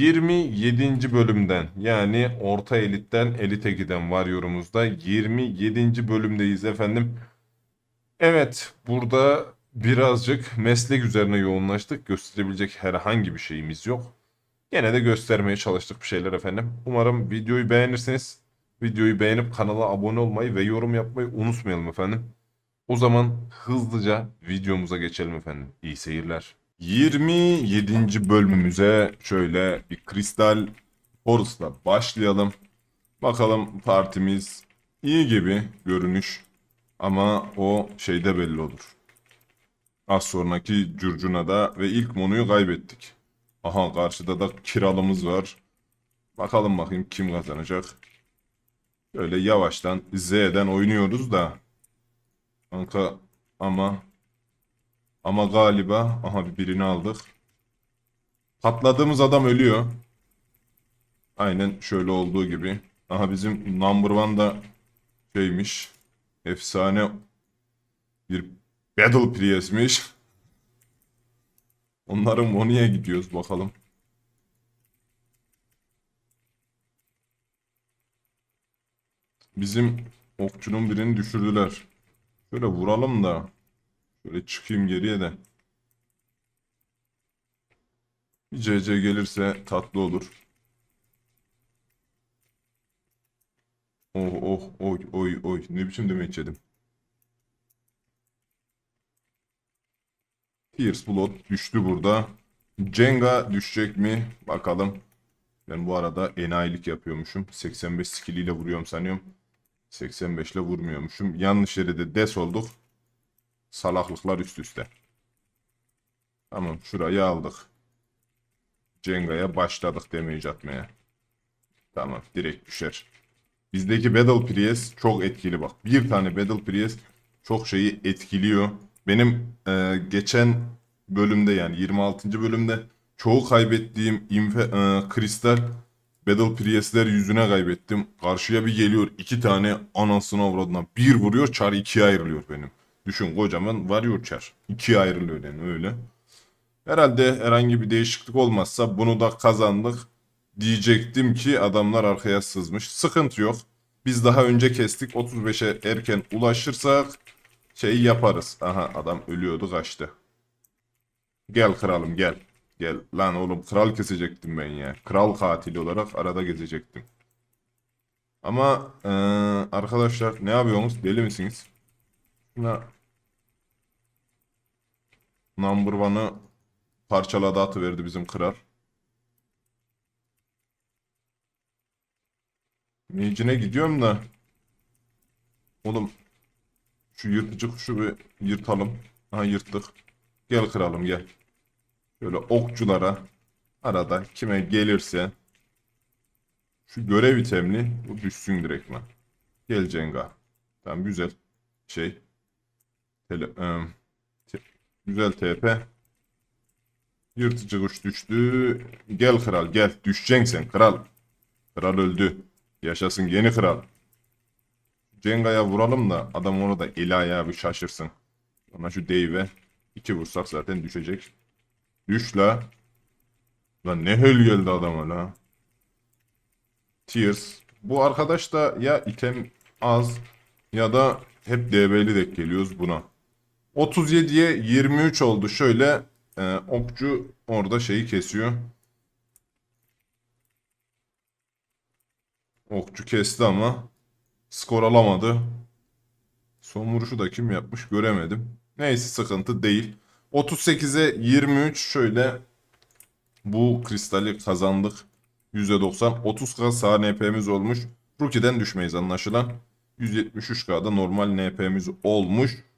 27. bölümden yani orta elitten elite giden var yorumumuzda 27. bölümdeyiz efendim. Evet burada birazcık meslek üzerine yoğunlaştık. Gösterebilecek herhangi bir şeyimiz yok. Gene de göstermeye çalıştık bir şeyler efendim. Umarım videoyu beğenirsiniz. Videoyu beğenip kanala abone olmayı ve yorum yapmayı unutmayalım efendim. O zaman hızlıca videomuza geçelim efendim. İyi seyirler. 27. bölümümüze şöyle bir Kristal Forest'la başlayalım. Bakalım partimiz iyi gibi görünüş ama o şeyde belli olur. Az sonraki Curcuna'da ve ilk Monu'yu kaybettik. Aha karşıda da Kiralımız var. Bakalım bakayım kim kazanacak. Böyle yavaştan Z'den oynuyoruz da. Kanka ama ama galiba aha birini aldık. Patladığımız adam ölüyor. Aynen şöyle olduğu gibi. Aha bizim number one da şeymiş. Efsane bir Battle Priest'miş. Onların Moni'ye gidiyoruz bakalım. Bizim okçunun birini düşürdüler. Şöyle vuralım da. Şöyle çıkayım geriye de. Bir CC gelirse tatlı olur. Oh oh oy oy oy ne biçim demeç yedim. Pierce Blood düştü burada. Jenga düşecek mi? Bakalım. Ben bu arada enayilik yapıyormuşum. 85 skill ile vuruyorum sanıyorum. 85 ile vurmuyormuşum. Yanlış yere de des olduk. Salaklıklar üst üste. Tamam şurayı aldık. Cenga'ya başladık damage atmaya. Tamam direkt düşer. Bizdeki Battle Priest çok etkili bak. Bir tane Battle Priest çok şeyi etkiliyor. Benim e, geçen bölümde yani 26. bölümde çoğu kaybettiğim infe, e, kristal Battle Priest'ler yüzüne kaybettim. Karşıya bir geliyor iki tane anasını avradına bir vuruyor çar ikiye ayrılıyor benim. Düşün kocaman varıyor çar. ikiye ayrılıyor yani öyle. Herhalde herhangi bir değişiklik olmazsa bunu da kazandık. Diyecektim ki adamlar arkaya sızmış. Sıkıntı yok. Biz daha önce kestik. 35'e erken ulaşırsak şey yaparız. Aha adam ölüyordu kaçtı. Gel kralım gel. Gel lan oğlum kral kesecektim ben ya. Kral katili olarak arada gezecektim. Ama eee, arkadaşlar ne yapıyorsunuz? Deli misiniz? Şuna number one'ı parçaladı atıverdi bizim kral. Mage'ine gidiyorum da oğlum şu yırtıcı kuşu bir yırtalım. Ha yırttık. Gel kralım gel. Böyle okçulara arada kime gelirse şu görev itemli bu düşsün direktman. Gel Cenga. Tamam güzel şey. Tele, te- güzel TP. Yırtıcı kuş düştü. Gel kral gel. Düşeceksin sen kral. Kral öldü. Yaşasın yeni kral. Cenga'ya vuralım da adam onu da eli bir şaşırsın. Ona şu Dave'e iki vursak zaten düşecek. Düş la. Lan ne höl geldi adama la. Tears. Bu arkadaş da ya item az ya da hep DB'li denk geliyoruz buna. 37'ye 23 oldu. Şöyle e, okçu orada şeyi kesiyor. Okçu kesti ama skor alamadı. Son vuruşu da kim yapmış göremedim. Neyse sıkıntı değil. 38'e 23 şöyle bu kristali kazandık. %90 30k sağ NP'miz olmuş. Rookie'den düşmeyiz anlaşılan. 173k'da normal NP'miz olmuş.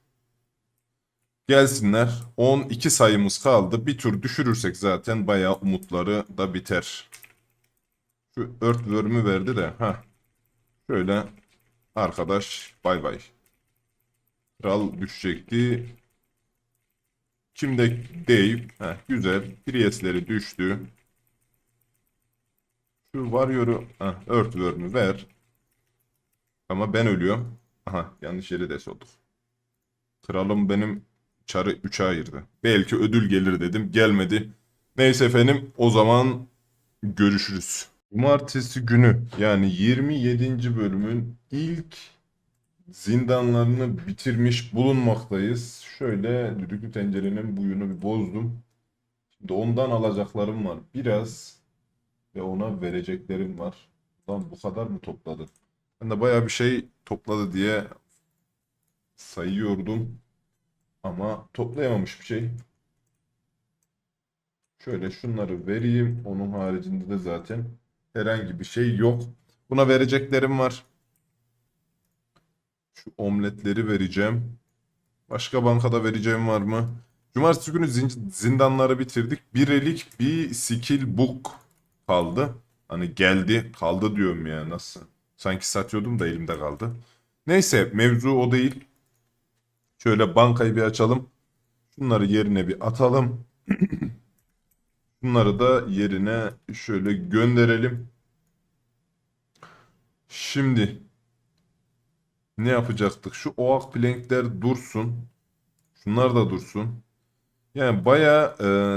Gelsinler. 12 sayımız kaldı. Bir tur düşürürsek zaten bayağı umutları da biter. Şu Earthworm'ü verdi de. ha. Şöyle arkadaş bay bay. Kral düşecekti. Şimdi Dave. Heh, güzel. Priest'leri düştü. Şu Warrior'u Earthworm'ü ver. Ama ben ölüyorum. Aha yanlış yere des olduk. Kralım benim çarı 3'e ayırdı. Belki ödül gelir dedim. Gelmedi. Neyse efendim o zaman görüşürüz. Cumartesi günü yani 27. bölümün ilk zindanlarını bitirmiş bulunmaktayız. Şöyle düdüklü tencerenin buyunu bir bozdum. Şimdi ondan alacaklarım var biraz ve ona vereceklerim var. Lan bu kadar mı topladın? Ben de bayağı bir şey topladı diye sayıyordum. Ama toplayamamış bir şey. Şöyle şunları vereyim. Onun haricinde de zaten herhangi bir şey yok. Buna vereceklerim var. Şu omletleri vereceğim. Başka bankada vereceğim var mı? Cumartesi günü zin- zindanları bitirdik. Bir elik bir skill book kaldı. Hani geldi kaldı diyorum ya nasıl? Sanki satıyordum da elimde kaldı. Neyse mevzu o değil. Şöyle bankayı bir açalım. Şunları yerine bir atalım. Bunları da yerine şöyle gönderelim. Şimdi ne yapacaktık? Şu oak plankler dursun. Şunlar da dursun. Yani bayağı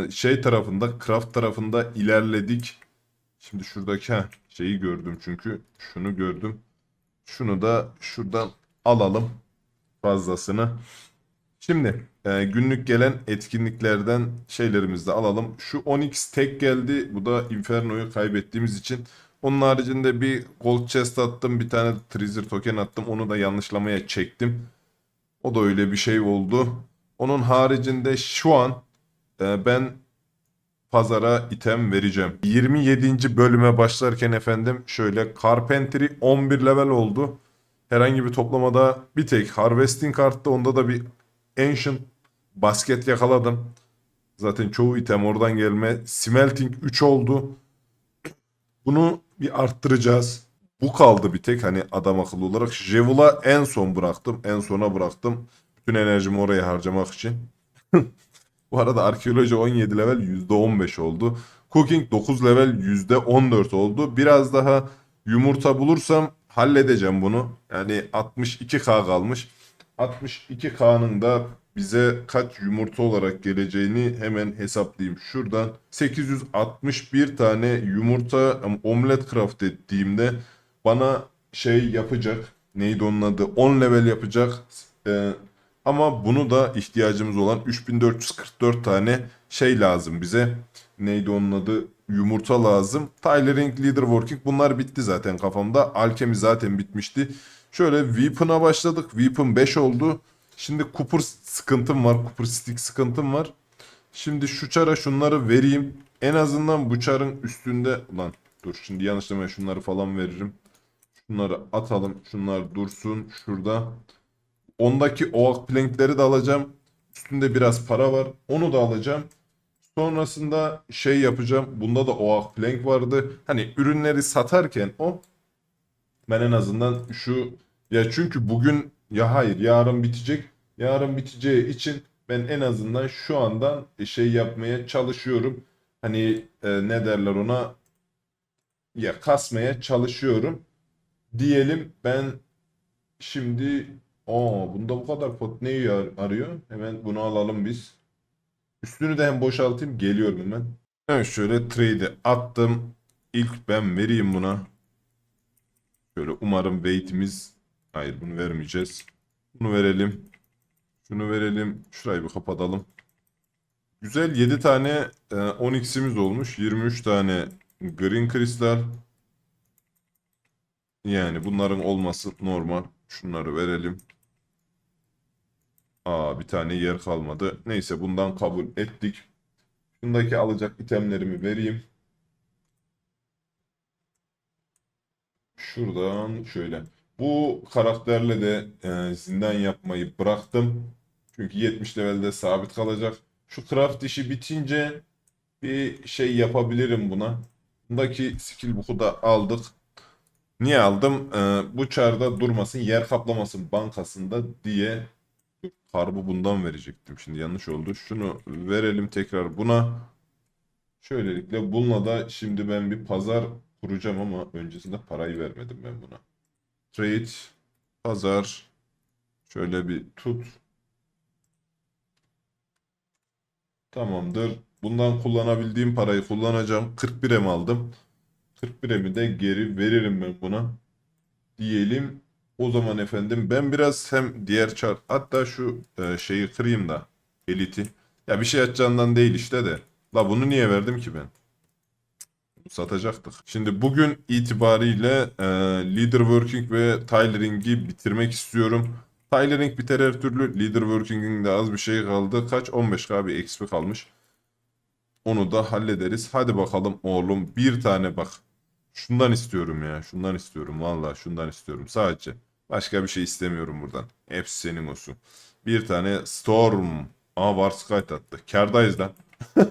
e, şey tarafında, craft tarafında ilerledik. Şimdi şuradaki heh, şeyi gördüm çünkü. Şunu gördüm. Şunu da şuradan alalım fazlasını. Şimdi e, günlük gelen etkinliklerden şeylerimizi de alalım. Şu Onyx tek geldi. Bu da Inferno'yu kaybettiğimiz için. Onun haricinde bir Gold Chest attım. Bir tane Treasure Token attım. Onu da yanlışlamaya çektim. O da öyle bir şey oldu. Onun haricinde şu an e, ben pazara item vereceğim. 27. bölüme başlarken efendim şöyle Carpentry 11 level oldu. Herhangi bir toplamada bir tek Harvesting arttı. Onda da bir Ancient basket yakaladım. Zaten çoğu item oradan gelme. Smelting 3 oldu. Bunu bir arttıracağız. Bu kaldı bir tek hani adam akıllı olarak. Jevul'a en son bıraktım. En sona bıraktım. Bütün enerjimi oraya harcamak için. Bu arada arkeoloji 17 level %15 oldu. Cooking 9 level %14 oldu. Biraz daha yumurta bulursam halledeceğim bunu. Yani 62k kalmış. 62K'nın da bize kaç yumurta olarak geleceğini hemen hesaplayayım. Şuradan 861 tane yumurta ama omlet craft ettiğimde bana şey yapacak. Neydi onun adı? 10 level yapacak. Ee, ama bunu da ihtiyacımız olan 3444 tane şey lazım bize. Neydi onun adı? Yumurta lazım. Tylerink, Leader Working bunlar bitti zaten kafamda. Alchemy zaten bitmişti. Şöyle Weapon'a başladık. Weapon 5 oldu. Şimdi Cooper sıkıntım var. Cooper stick sıkıntım var. Şimdi şu çara şunları vereyim. En azından bu çarın üstünde... Ulan dur şimdi yanlışlamaya şunları falan veririm. Şunları atalım. Şunlar dursun şurada. Ondaki oak plankleri de alacağım. Üstünde biraz para var. Onu da alacağım. Sonrasında şey yapacağım. Bunda da oak plank vardı. Hani ürünleri satarken o ben en azından şu ya çünkü bugün ya hayır yarın bitecek. Yarın biteceği için ben en azından şu andan şey yapmaya çalışıyorum. Hani e, ne derler ona ya kasmaya çalışıyorum. Diyelim ben şimdi aa bunda bu kadar pot neyi ar- arıyor? Hemen bunu alalım biz. Üstünü de hem boşaltayım geliyorum hemen. Evet şöyle trade'i attım. İlk ben vereyim buna. Şöyle umarım weight'imiz hayır bunu vermeyeceğiz. Bunu verelim. Şunu verelim. Şurayı bir kapatalım. Güzel 7 tane e, 10x'imiz olmuş. 23 tane green kristal. Yani bunların olması normal. Şunları verelim. Aa bir tane yer kalmadı. Neyse bundan kabul ettik. Şundaki alacak itemlerimi vereyim. Şuradan şöyle. Bu karakterle de e, zindan yapmayı bıraktım. Çünkü 70 levelde sabit kalacak. Şu craft işi bitince bir şey yapabilirim buna. Bundaki skill book'u da aldık. Niye aldım? E, bu çarda durmasın, yer kaplamasın bankasında diye Karbu bundan verecektim. Şimdi yanlış oldu. Şunu verelim tekrar buna. Şöylelikle bununla da şimdi ben bir pazar kuracağım ama öncesinde parayı vermedim ben buna. Trade, pazar, şöyle bir tut. Tamamdır. Bundan kullanabildiğim parayı kullanacağım. 41 em aldım. 41 emi de geri veririm ben buna. Diyelim. O zaman efendim ben biraz hem diğer çar hatta şu e, şeyi kırayım da eliti. Ya bir şey açacağından değil işte de. La bunu niye verdim ki ben? Satacaktık. Şimdi bugün itibariyle e, Leader Working ve Tailoring'i bitirmek istiyorum. Tailoring biter her türlü. Leader Working'in de az bir şey kaldı. Kaç? 15k bir XP kalmış. Onu da hallederiz. Hadi bakalım oğlum. Bir tane bak. Şundan istiyorum ya. Şundan istiyorum. Vallahi şundan istiyorum. Sadece. Başka bir şey istemiyorum buradan. Hepsi senin olsun. Bir tane Storm. Aa Warskyte attı. Kardayız lan.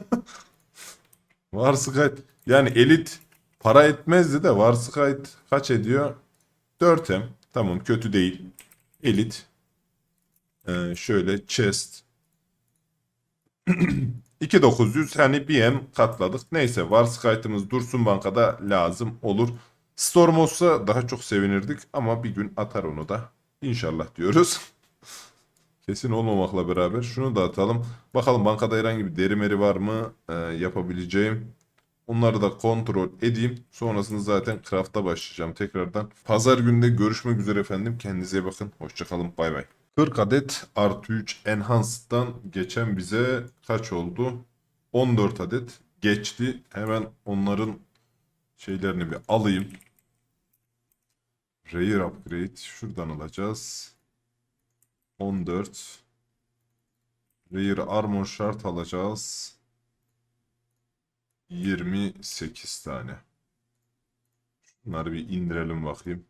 Warskyte. Yani elit para etmezdi de Warskyte kaç ediyor? 4M. Tamam kötü değil. Elit. Ee, şöyle chest. 2900 hani bir M katladık. Neyse Warskyte'ımız Dursun Banka'da lazım olur. Storm olsa daha çok sevinirdik ama bir gün atar onu da. İnşallah diyoruz. Kesin olmamakla beraber şunu da atalım. Bakalım bankada herhangi bir deri meri var mı e, yapabileceğim. Onları da kontrol edeyim. Sonrasında zaten craft'a başlayacağım tekrardan. Pazar günde görüşmek üzere efendim. Kendinize bakın. Hoşçakalın. Bay bay. 40 adet artı 3 Enhanced'dan geçen bize kaç oldu? 14 adet geçti. Hemen onların şeylerini bir alayım. Rare Upgrade şuradan alacağız. 14. Rare Armor Shard alacağız. 28 tane. Bunları bir indirelim bakayım.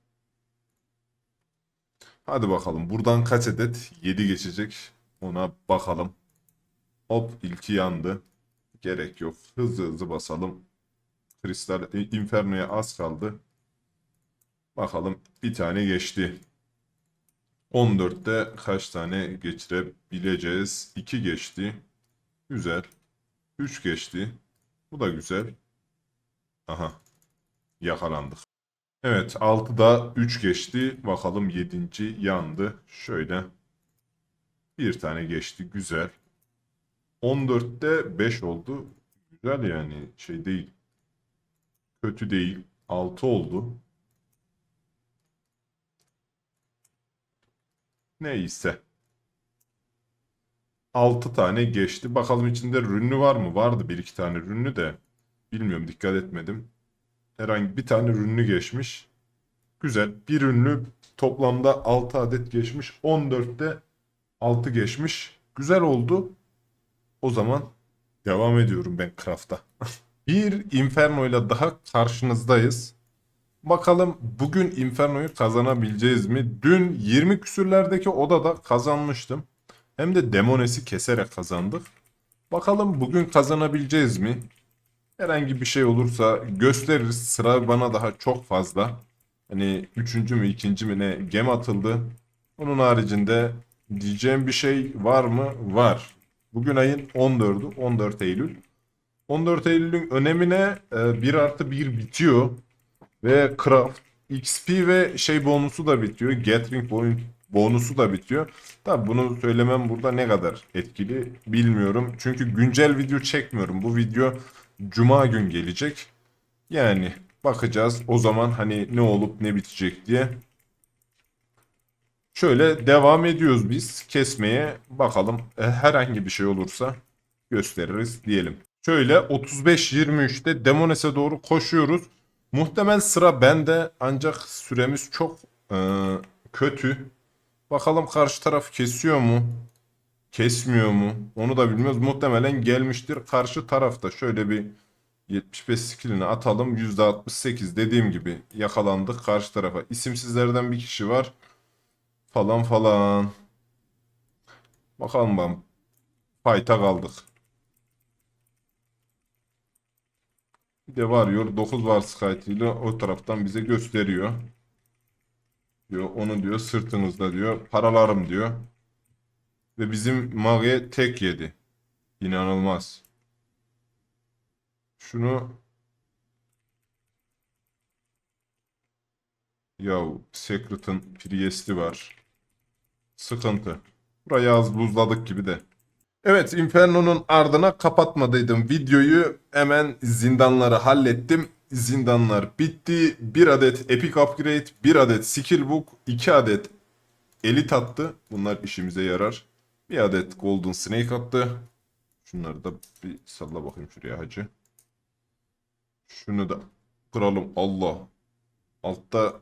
Hadi bakalım. Buradan kaç adet? 7 geçecek. Ona bakalım. Hop ilki yandı. Gerek yok. Hızlı hızlı basalım. Kristal e, Inferno'ya az kaldı. Bakalım bir tane geçti. 14'te kaç tane geçirebileceğiz? 2 geçti. Güzel. 3 geçti. Bu da güzel. Aha. Yakalandık. Evet 6'da 3 geçti. Bakalım 7. yandı. Şöyle. Bir tane geçti. Güzel. 14'te 5 oldu. Güzel yani şey değil. Kötü değil. 6 oldu. Neyse. 6 tane geçti. Bakalım içinde rünlü var mı? Vardı bir iki tane rünlü de. Bilmiyorum dikkat etmedim. Herhangi bir tane rünlü geçmiş. Güzel. Bir ünlü toplamda 6 adet geçmiş. 14'te 6 geçmiş. Güzel oldu. O zaman devam ediyorum ben craft'a. bir Inferno ile daha karşınızdayız. Bakalım bugün Inferno'yu kazanabileceğiz mi? Dün 20 küsürlerdeki odada kazanmıştım. Hem de Demones'i keserek kazandık. Bakalım bugün kazanabileceğiz mi? Herhangi bir şey olursa gösteririz. Sıra bana daha çok fazla. Hani üçüncü mü ikinci mi ne gem atıldı. Onun haricinde diyeceğim bir şey var mı? Var. Bugün ayın 14'ü. 14 Eylül. 14 Eylül'ün önemine 1 artı 1 bitiyor. Ve Craft, XP ve şey bonusu da bitiyor. Gathering boyun bonusu da bitiyor. Tabi bunu söylemem burada ne kadar etkili bilmiyorum. Çünkü güncel video çekmiyorum. Bu video cuma gün gelecek. Yani bakacağız o zaman hani ne olup ne bitecek diye. Şöyle devam ediyoruz biz kesmeye. Bakalım e, herhangi bir şey olursa gösteririz diyelim. Şöyle 35-23'te Demones'e doğru koşuyoruz. Muhtemel sıra bende ancak süremiz çok e, kötü. Bakalım karşı taraf kesiyor mu? Kesmiyor mu? Onu da bilmiyoruz. Muhtemelen gelmiştir karşı tarafta. Şöyle bir 75 skillini atalım. %68 dediğim gibi yakalandık karşı tarafa. İsimsizlerden bir kişi var. Falan falan. Bakalım ben. Fight'a kaldık. Bir de varıyor 9 var Skype ile o taraftan bize gösteriyor. Diyor onu diyor sırtınızda diyor paralarım diyor. Ve bizim Mage tek yedi. İnanılmaz. Şunu Yahu Secret'ın Priest'i var. Sıkıntı. Burayı az buzladık gibi de. Evet Inferno'nun ardına kapatmadıydım videoyu. Hemen zindanları hallettim. Zindanlar bitti. Bir adet Epic Upgrade, bir adet Skill Book, iki adet Elit attı. Bunlar işimize yarar. Bir adet Golden Snake attı. Şunları da bir salla bakayım şuraya hacı. Şunu da kıralım. Allah. Altta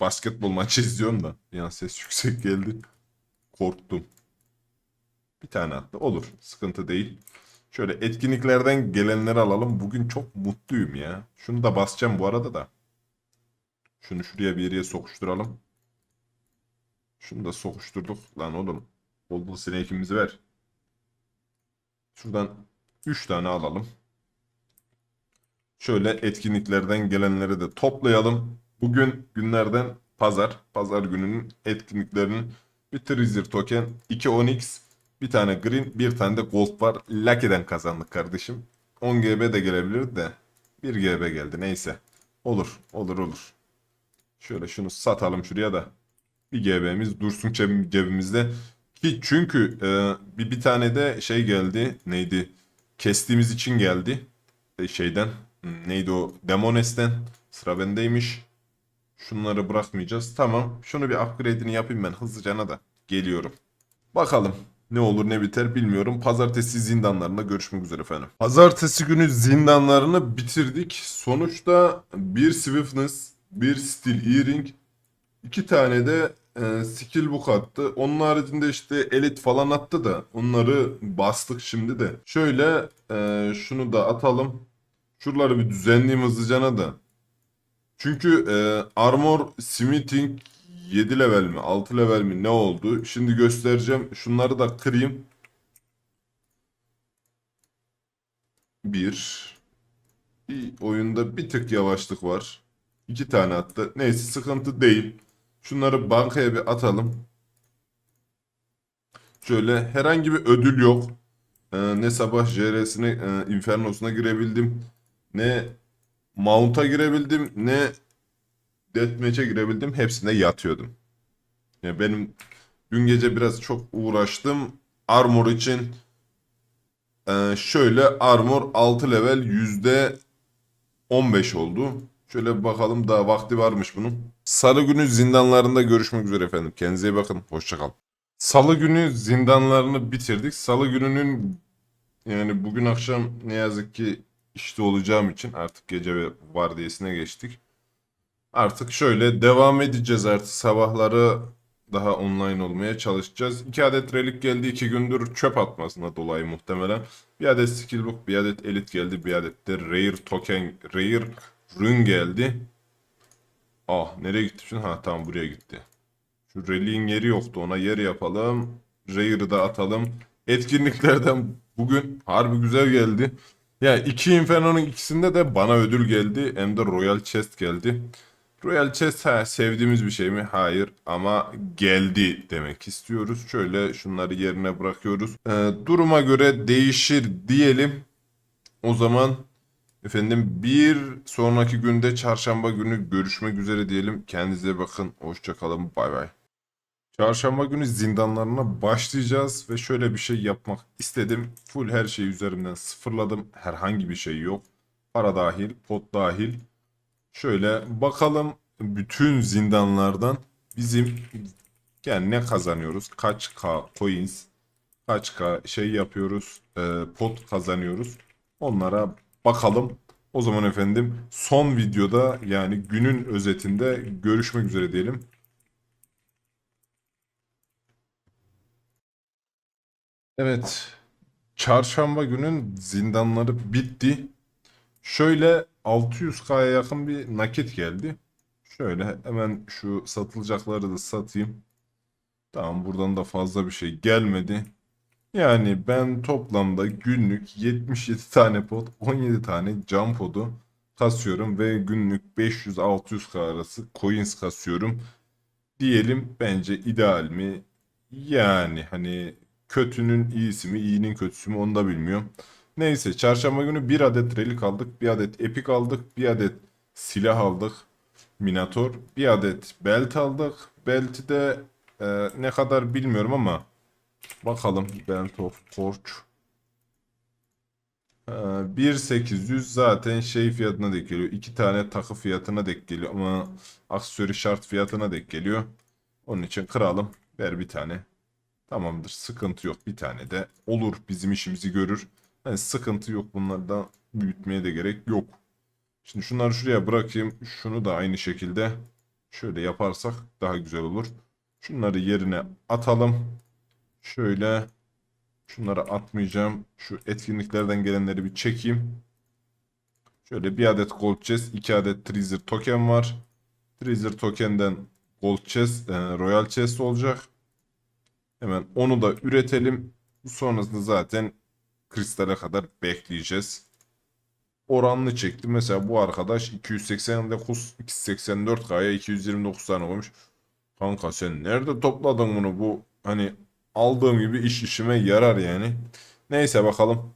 basketbol maçı izliyorum da. Yani ses yüksek geldi. Korktum. Bir tane attı. Olur. Sıkıntı değil. Şöyle etkinliklerden gelenleri alalım. Bugün çok mutluyum ya. Şunu da basacağım bu arada da. Şunu şuraya bir yere sokuşturalım. Şunu da sokuşturduk. Lan oğlum. Golden Snake'imizi ver. Şuradan 3 tane alalım. Şöyle etkinliklerden gelenleri de toplayalım. Bugün günlerden pazar. Pazar gününün etkinliklerinin bir Treasure Token, 2 Onyx, bir tane Green, bir tane de Gold var. Lucky'den kazandık kardeşim. 10 GB de gelebilirdi de 1 GB geldi neyse. Olur, olur, olur. Şöyle şunu satalım şuraya da. Bir GB'miz dursun ceb- cebimizde. Ki çünkü e, bir, bir tane de şey geldi. Neydi? Kestiğimiz için geldi. E, şeyden. Neydi o? Demones'ten. Sıra bendeymiş. Şunları bırakmayacağız. Tamam. Şunu bir upgrade'ini yapayım ben hızlıcana da. Geliyorum. Bakalım. Ne olur ne biter bilmiyorum. Pazartesi zindanlarında görüşmek üzere efendim. Pazartesi günü zindanlarını bitirdik. Sonuçta bir Swiftness, bir Steel Earring, iki tane de e, skill book attı. Onun haricinde işte elit falan attı da onları bastık şimdi de. Şöyle e, şunu da atalım. Şuraları bir düzenleyeyim hızlıcana da. Çünkü e, Armor Smithing 7 level mi 6 level mi ne oldu? Şimdi göstereceğim. Şunları da kırayım. 1 Bir oyunda bir tık yavaşlık var. İki tane attı. Neyse sıkıntı değil. Şunları bankaya bir atalım. Şöyle herhangi bir ödül yok. Ee, ne sabah JR'sine, e, Inferno'suna girebildim. Ne Mount'a girebildim. Ne Deathmatch'e girebildim. Hepsine yatıyordum. Yani benim dün gece biraz çok uğraştım. Armor için Ee, şöyle Armor 6 level yüzde 15 oldu. Şöyle bakalım daha vakti varmış bunun. Salı günü zindanlarında görüşmek üzere efendim. Kendinize iyi bakın. Hoşçakalın. Salı günü zindanlarını bitirdik. Salı gününün yani bugün akşam ne yazık ki işte olacağım için artık gece vardiyasına geçtik. Artık şöyle devam edeceğiz artık sabahları daha online olmaya çalışacağız. 2 adet relik geldi 2 gündür çöp atmasına dolayı muhtemelen. Bir adet skill bir adet elit geldi, bir adet de rare token, rare rune geldi. Ah nereye gitti şu? Ha tamam buraya gitti. Şu reliğin yeri yoktu ona yer yapalım. Rare'ı da atalım. Etkinliklerden bugün harbi güzel geldi. Yani iki Inferno'nun ikisinde de bana ödül geldi. Hem de Royal Chest geldi. Royal Chest ha, sevdiğimiz bir şey mi? Hayır ama geldi demek istiyoruz. Şöyle şunları yerine bırakıyoruz. Ee, duruma göre değişir diyelim. O zaman efendim bir sonraki günde çarşamba günü görüşmek üzere diyelim. Kendinize bakın. Hoşçakalın. Bay bay. Çarşamba günü zindanlarına başlayacağız ve şöyle bir şey yapmak istedim. Full her şeyi üzerimden sıfırladım. Herhangi bir şey yok. Para dahil, pot dahil. Şöyle bakalım bütün zindanlardan bizim yani ne kazanıyoruz? Kaç K coins, kaç K şey yapıyoruz, e, pot kazanıyoruz. Onlara bakalım. O zaman efendim son videoda yani günün özetinde görüşmek üzere diyelim. Evet. Çarşamba günün zindanları bitti. Şöyle 600K'ya yakın bir nakit geldi. Şöyle hemen şu satılacakları da satayım. Tamam buradan da fazla bir şey gelmedi. Yani ben toplamda günlük 77 tane pot, 17 tane cam podu kasıyorum ve günlük 500-600K arası coins kasıyorum. Diyelim bence ideal mi? Yani hani kötünün iyisi mi, iyinin kötüsü mü onu da bilmiyorum. Neyse çarşamba günü bir adet relik aldık, bir adet epik aldık, bir adet silah aldık. Minator, bir adet belt aldık. Belti de e, ne kadar bilmiyorum ama Bakalım Belt of Torch. Ee, 1800 zaten şey fiyatına denk geliyor. İki tane takı fiyatına denk geliyor ama aksesuarı şart fiyatına denk geliyor. Onun için kıralım. Ver bir tane. Tamamdır. Sıkıntı yok. Bir tane de olur. Bizim işimizi görür. Yani sıkıntı yok. Bunlardan büyütmeye de gerek yok. Şimdi şunları şuraya bırakayım. Şunu da aynı şekilde şöyle yaparsak daha güzel olur. Şunları yerine atalım. Şöyle şunları atmayacağım. Şu etkinliklerden gelenleri bir çekeyim. Şöyle bir adet gold chest, iki adet treasure token var. Treasure token'den gold chest, e, royal chest olacak. Hemen onu da üretelim. Sonrasında zaten kristale kadar bekleyeceğiz. Oranlı çektim. Mesela bu arkadaş 289 284K'ya 229 tane koymuş. Kanka sen nerede topladın bunu? Bu hani aldığım gibi iş işime yarar yani. Neyse bakalım.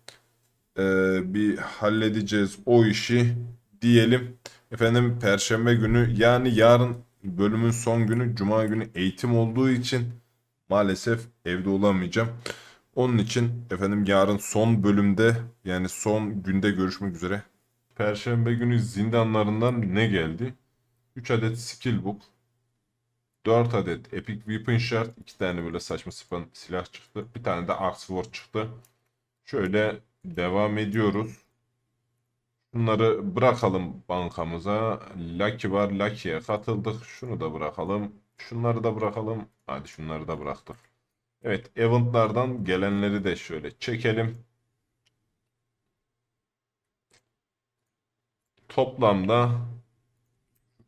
Ee, bir halledeceğiz o işi diyelim. Efendim Perşembe günü yani yarın bölümün son günü Cuma günü eğitim olduğu için maalesef evde olamayacağım. Onun için efendim yarın son bölümde yani son günde görüşmek üzere. Perşembe günü zindanlarından ne geldi? 3 adet skill book, 4 adet epic weapon shard, 2 tane böyle saçma sapan silah çıktı. Bir tane de axe sword çıktı. Şöyle devam ediyoruz. Bunları bırakalım bankamıza. Lucky var. Lucky'ye katıldık. Şunu da bırakalım. Şunları da bırakalım. Hadi şunları da bıraktık. Evet, eventlardan gelenleri de şöyle çekelim. Toplamda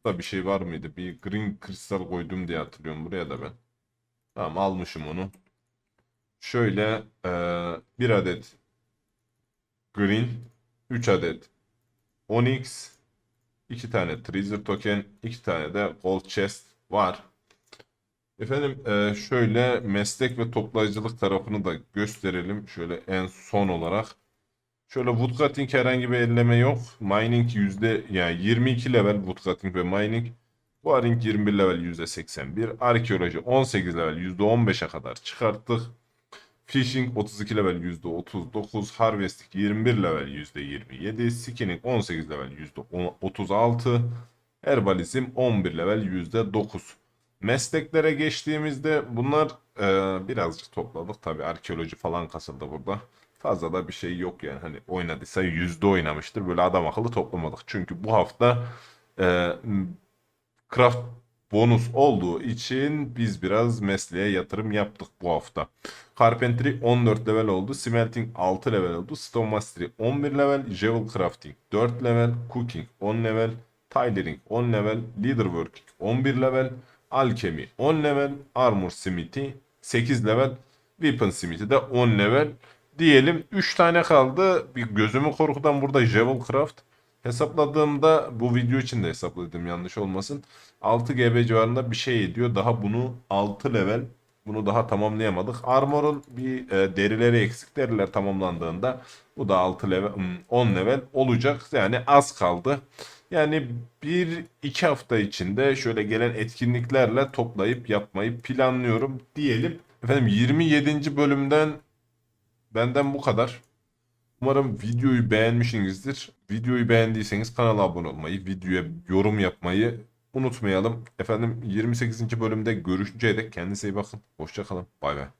da bir şey var mıydı? Bir green kristal koydum diye hatırlıyorum buraya da ben. Tamam almışım onu. Şöyle eee, bir adet green, 3 adet onyx, 2 tane treasure token, 2 tane de gold chest var. Efendim eee, şöyle meslek ve toplayıcılık tarafını da gösterelim. Şöyle en son olarak. Şöyle woodcutting herhangi bir elleme yok. Mining yüzde yani 22 level woodcutting ve mining. Waring 21 level yüzde 81. Arkeoloji 18 level yüzde 15'e kadar çıkarttık. Fishing 32 level yüzde 39. Harvesting 21 level yüzde 27. Skinning 18 level yüzde 36. Herbalizm 11 level yüzde 9. Mesleklere geçtiğimizde bunlar e, birazcık topladık. Tabii arkeoloji falan kasıldı burada. Fazla da bir şey yok yani. Hani oynadıysa yüzde oynamıştır. Böyle adam akıllı toplamadık. Çünkü bu hafta e, craft bonus olduğu için biz biraz mesleğe yatırım yaptık bu hafta. Carpentry 14 level oldu. Smelting 6 level oldu. Stone Mastery 11 level. Jewel Crafting 4 level. Cooking 10 level. Tailoring 10 level. Leaderworking 11 level. Alchemy 10 level. Armor Smithy 8 level. Weapon Smithy de 10 level. Diyelim 3 tane kaldı. Bir gözümü korkudan burada Jewel Craft. Hesapladığımda bu video için de hesapladım yanlış olmasın. 6 GB civarında bir şey ediyor. Daha bunu 6 level bunu daha tamamlayamadık. Armor'un bir e, derileri eksik. Deriler tamamlandığında bu da 6 level hmm, 10 level olacak. Yani az kaldı. Yani bir iki hafta içinde şöyle gelen etkinliklerle toplayıp yapmayı planlıyorum diyelim. Efendim 27. bölümden benden bu kadar. Umarım videoyu beğenmişsinizdir. Videoyu beğendiyseniz kanala abone olmayı, videoya yorum yapmayı unutmayalım. Efendim 28. bölümde görüşünceye dek kendinize iyi bakın. Hoşçakalın. Bay bay.